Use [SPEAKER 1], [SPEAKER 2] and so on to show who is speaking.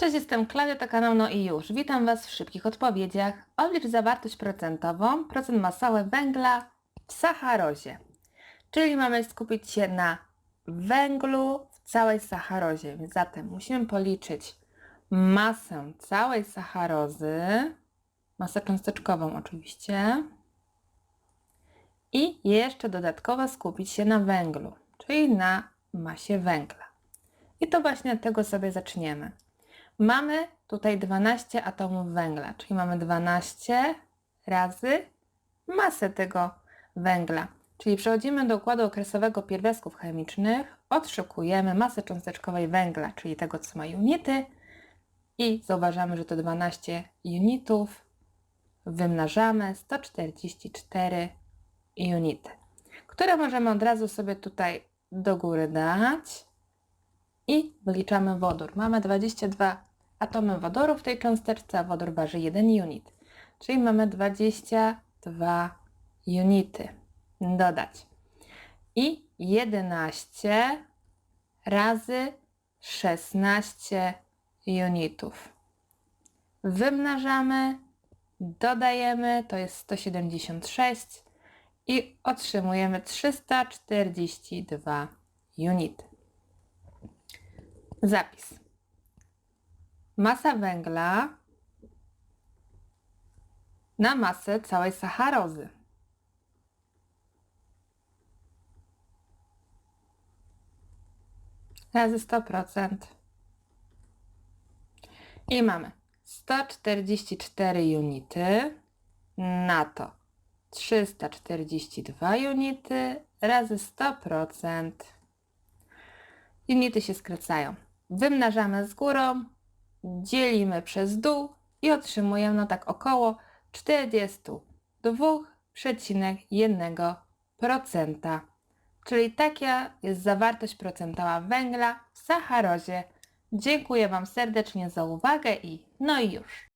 [SPEAKER 1] Cześć, jestem Klaudia, to No i już. Witam Was w szybkich odpowiedziach. Oblicz zawartość procentową, procent masowy węgla w sacharozie. Czyli mamy skupić się na węglu w całej sacharozie. Zatem musimy policzyć masę całej sacharozy, masę cząsteczkową oczywiście. I jeszcze dodatkowo skupić się na węglu, czyli na masie węgla. I to właśnie od tego sobie zaczniemy. Mamy tutaj 12 atomów węgla, czyli mamy 12 razy masę tego węgla. Czyli przechodzimy do układu okresowego pierwiastków chemicznych, odszukujemy masę cząsteczkowej węgla, czyli tego, co ma unity i zauważamy, że to 12 unitów wymnażamy 144 unity, które możemy od razu sobie tutaj do góry dać i wyliczamy wodór. Mamy 22 atomy wodoru w tej cząsteczce, a wodór waży 1 unit. Czyli mamy 22 unity. Dodać. I 11 razy 16 unitów. Wymnażamy, dodajemy, to jest 176 i otrzymujemy 342 unity. Zapis. Masa węgla na masę całej sacharozy. Razy 100%. I mamy 144 unity na to 342 unity razy 100%. Unity się skracają. Wymnażamy z górą, dzielimy przez dół i otrzymujemy no tak około 42,1%. Czyli taka jest zawartość procentowa węgla w sacharozie. Dziękuję Wam serdecznie za uwagę i no i już.